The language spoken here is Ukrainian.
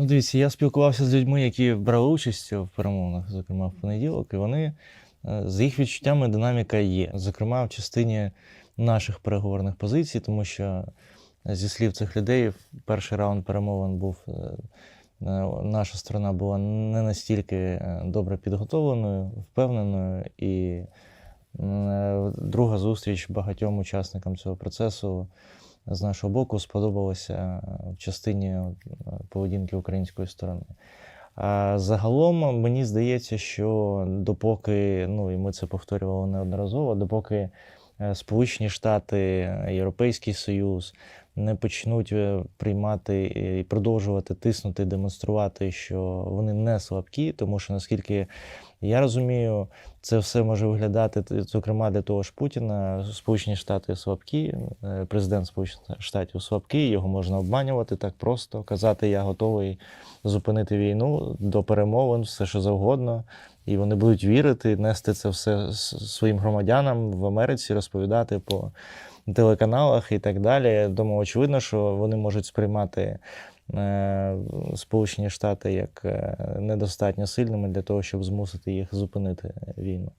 Ну, дивіться, я спілкувався з людьми, які брали участь в перемовинах, зокрема в понеділок, і вони е, з їх відчуттями динаміка є. Зокрема, в частині наших переговорних позицій, тому що е, зі слів цих людей, перший раунд перемовин був. е, Наша сторона була не настільки добре підготовленою, впевненою, і друга зустріч багатьом учасникам цього процесу з нашого боку сподобалася е, в частині е, поведінки української сторони. А загалом мені здається, що допоки, ну і ми це повторювали неодноразово, допоки е, Сполучені Штати, Європейський Союз не почнуть е, приймати і продовжувати тиснути, демонструвати, що вони не слабкі, тому що наскільки я розумію, це все може виглядати, зокрема, для того ж Путіна. Сполучені Штати слабкі, е, президент Сполучених Штатів слабкий, його можна обманювати так просто, казати, я готовий зупинити війну до перемовин, все що завгодно. І вони будуть вірити, нести це все своїм громадянам в Америці, розповідати по телеканалах і так далі. Думаю, очевидно, що вони можуть сприймати е, Сполучені Штати як е, недостатньо сильними для того, щоб змусити їх зупинити війну.